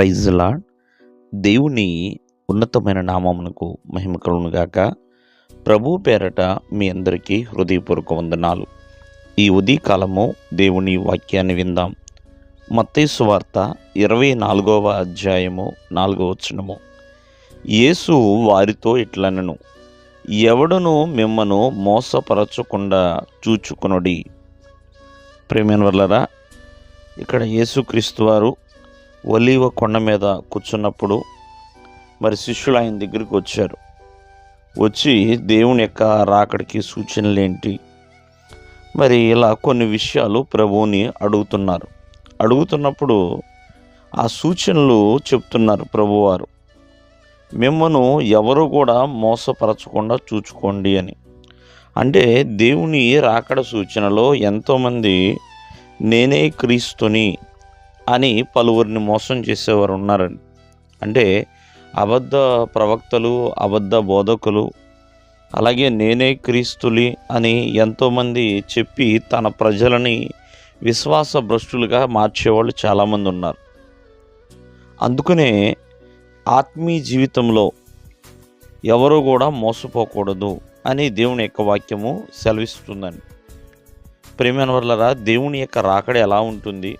Praise lord దేవుని ఉన్నతమైన నామమునకు మహిమ కలుగునుగాక ప్రభు పేరట మీ అందరికీ హృదయపూర్వక వందనాలు. ఈ ఉదయకాలము దేవుని వాక్యాన్ని విందాం. మత్తేసు వార్త ఇరవై నాలుగవ అధ్యాయము నాలుగవ వచనము. యేసు వారితో ఇట్లనను ఎవడును మిమ్మను మోసపరచకుండా చూచుకునుడి? ప్రేమైన వల్లరా ఇక్కడ యేసుక్రీస్తు వారు ఒలీవ కొండ మీద కూర్చున్నప్పుడు మరి శిష్యులు ఆయన దగ్గరికి వచ్చారు. వచ్చి దేవుని యొక్క రాకడికి సూచనలు ఏంటి మరి ఇలా కొన్ని విషయాలు ప్రభువుని అడుగుతున్నారు. అడుగుతున్నప్పుడు ఆ సూచనలు చెప్తున్నారు ప్రభువారు. మిమ్మను ఎవరు కూడా మోసపరచకుండా చూచుకోండి అని. అంటే దేవుని రాకడ సూచనలో ఎంతోమంది నేనే క్రీస్తుని అని పలువురిని మోసం చేసేవారు ఉన్నారండి. అంటే అబద్ధ ప్రవక్తలు అబద్ధ బోధకులు అలాగే నేనే క్రీస్తులి అని ఎంతోమంది చెప్పి తన ప్రజలని విశ్వాస భ్రష్టులుగా మార్చేవాళ్ళు చాలామంది ఉన్నారు. అందుకనే ఆత్మీయ జీవితంలో ఎవరు కూడా మోసపోకూడదు అని దేవుని యొక్క వాక్యము సెలవిస్తుందండి. ప్రేమైన వల్లరా దేవుని యొక్క రాకడ ఎలా ఉంటుంది?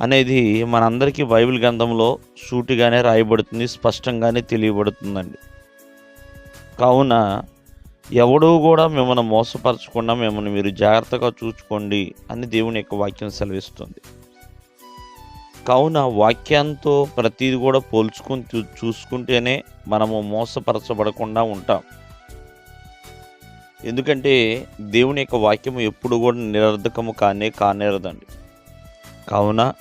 అనేది మనందరికీ బైబిల్ గ్రంథంలో సూటిగానే రాయబడుతుంది స్పష్టంగానే తెలియబడుతుందండి. కావున ఎవడూ కూడా మిమ్మల్ని మోసపరచకుండా మిమ్మల్ని మీరు జాగ్రత్తగా చూసుకోండి అని దేవుని యొక్క వాక్యం సెలవిస్తుంది. కావున వాక్యంతో ప్రతిది కూడా పోల్చుకుని చూ చూసుకుంటేనే మనము మోసపరచబడకుండా ఉంటాం. ఎందుకంటే దేవుని యొక్క వాక్యం ఎప్పుడు కూడా నిరర్ధకము కానే కానేరదండి. కావున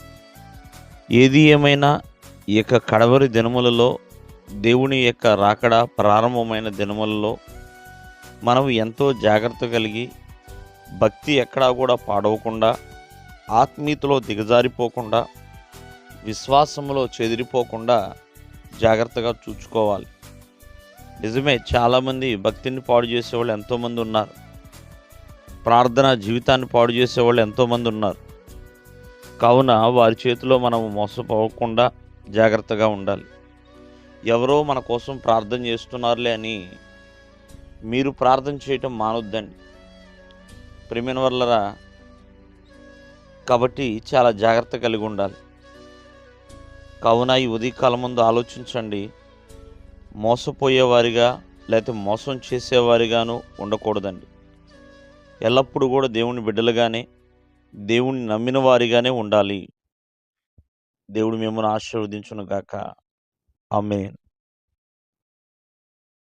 ఏది ఏమైనా ఈ యొక్క కడవరి దినములలో దేవుని యొక్క రాకడ ప్రారంభమైన దినములలో మనం ఎంతో జాగ్రత్త కలిగి భక్తి ఎక్కడా కూడా పాడవకుండా ఆత్మీయతలో దిగజారిపోకుండా విశ్వాసంలో చెదిరిపోకుండా జాగ్రత్తగా చూసుకోవాలి నిజమే చాలామంది భక్తిని పాడు చేసేవాళ్ళు ఎంతోమంది ఉన్నారు. ప్రార్థన జీవితాన్ని పాడు చేసేవాళ్ళు ఎంతోమంది ఉన్నారు. కావున వారి చేతిలో మనం మోసపోకుండా జాగ్రత్తగా ఉండాలి. ఎవరో మన కోసం ప్రార్థన చేస్తున్నారులే అని మీరు ప్రార్థన చేయటం మానొద్దండి. ప్రేమిన వల్లరా కాబట్టి చాలా జాగ్రత్త కలిగి ఉండాలి. కావున ఈ ఉదయకాలం ముందు ఆలోచించండి. మోసపోయేవారిగా లేకపోతే మోసం చేసేవారిగాను ఉండకూడదండి. ఎల్లప్పుడూ కూడా దేవుని బిడ్డలుగానే దేవుణ్ణి నమ్మిన వారిగానే ఉండాలి. దేవుడు మిమ్మల్ని ఆశీర్వదించును గాక. ఆమెన్.